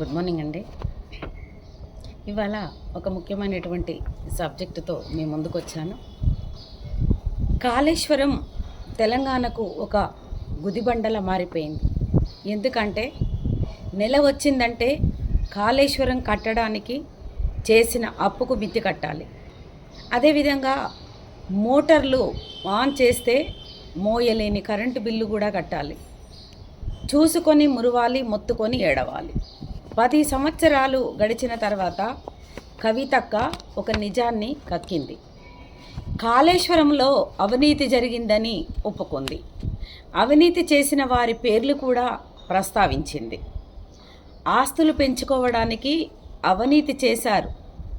Good morning అండి. ఇవాళ ఒక ముఖ్యమైనటువంటి సబ్జెక్టుతో మీ ముందుకు వచ్చాను. కాళేశ్వరం తెలంగాణకు ఒక గుదిబండల మారిపోయింది. ఎందుకంటే నెల వచ్చిందంటే కాళేశ్వరం కట్టడానికి చేసిన అప్పుకు మిత్తి కట్టాలి. అదేవిధంగా మోటార్లు ఆన్ చేస్తే మోయలేని కరెంటు బిల్లు కూడా కట్టాలి. చూసుకొని మురవాలి మొత్తుకొని ఏడవాలి. పది సంవత్సరాలు గడిచిన తర్వాత కవితక్క ఒక నిజాన్ని కక్కింది. కాళేశ్వరంలో అవినీతి జరిగిందని ఒప్పుకుంది. అవినీతి చేసిన వారి పేర్లు కూడా ప్రస్తావించింది. ఆస్తులు పెంచుకోవడానికి అవినీతి చేశారు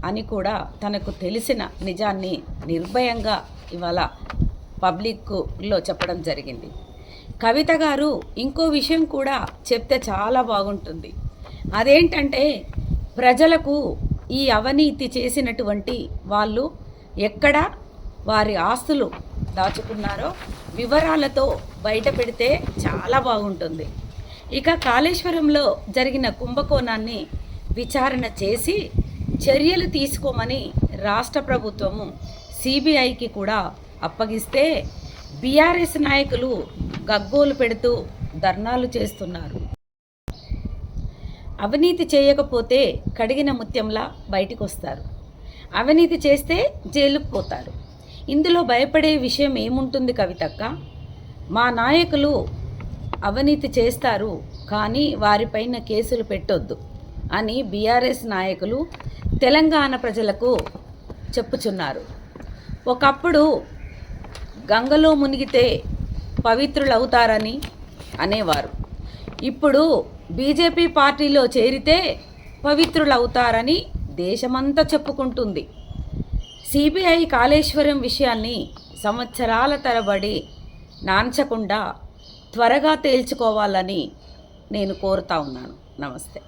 అని కూడా తనకు తెలిసిన నిజాన్ని నిర్భయంగా ఇవాళ పబ్లిక్లో చెప్పడం జరిగింది. కవిత గారు ఇంకో విషయం కూడా చెప్తే చాలా బాగుంటుంది. అదేంటంటే ప్రజలకు ఈ అవినీతి చేసినటువంటి వాళ్ళు ఎక్కడ వారి ఆస్తులు దాచుకున్నారో వివరాలతో బయట పెడితే చాలా బాగుంటుంది. ఇక కాళేశ్వరంలో జరిగిన కుంభకోణాన్ని విచారణ చేసి చర్యలు తీసుకోమని రాష్ట్ర ప్రభుత్వము సిబిఐకి కూడా అప్పగిస్తే బీఆర్ఎస్ నాయకులు గగ్గోలు పెడుతూ ధర్నాలు చేస్తున్నారు. అవినీతి చేయకపోతే కడిగిన ముత్యంలా బయటికి వస్తారు అవినీతి చేస్తే జైలుకు పోతారు. ఇందులో భయపడే విషయం ఏముంటుంది కవితక్క? మా నాయకులు అవినీతి చేస్తారు కానీ వారిపైన కేసులు పెట్టొద్దు అని బీఆర్ఎస్ నాయకులు తెలంగాణ ప్రజలకు చెప్పుచున్నారు. ఒకప్పుడు గంగలో మునిగితే పవిత్రులవుతారని అనేవారు. ఇప్పుడు బీజేపీ పార్టీలో చేరితే పవిత్రులవుతారని దేశమంతా చెప్పుకుంటుంది. సిబిఐ కాళేశ్వరం విషయాన్ని సంవత్సరాల తరబడి నాంచకుండా త్వరగా తేల్చుకోవాలని నేను కోరుతా ఉన్నాను. నమస్తే.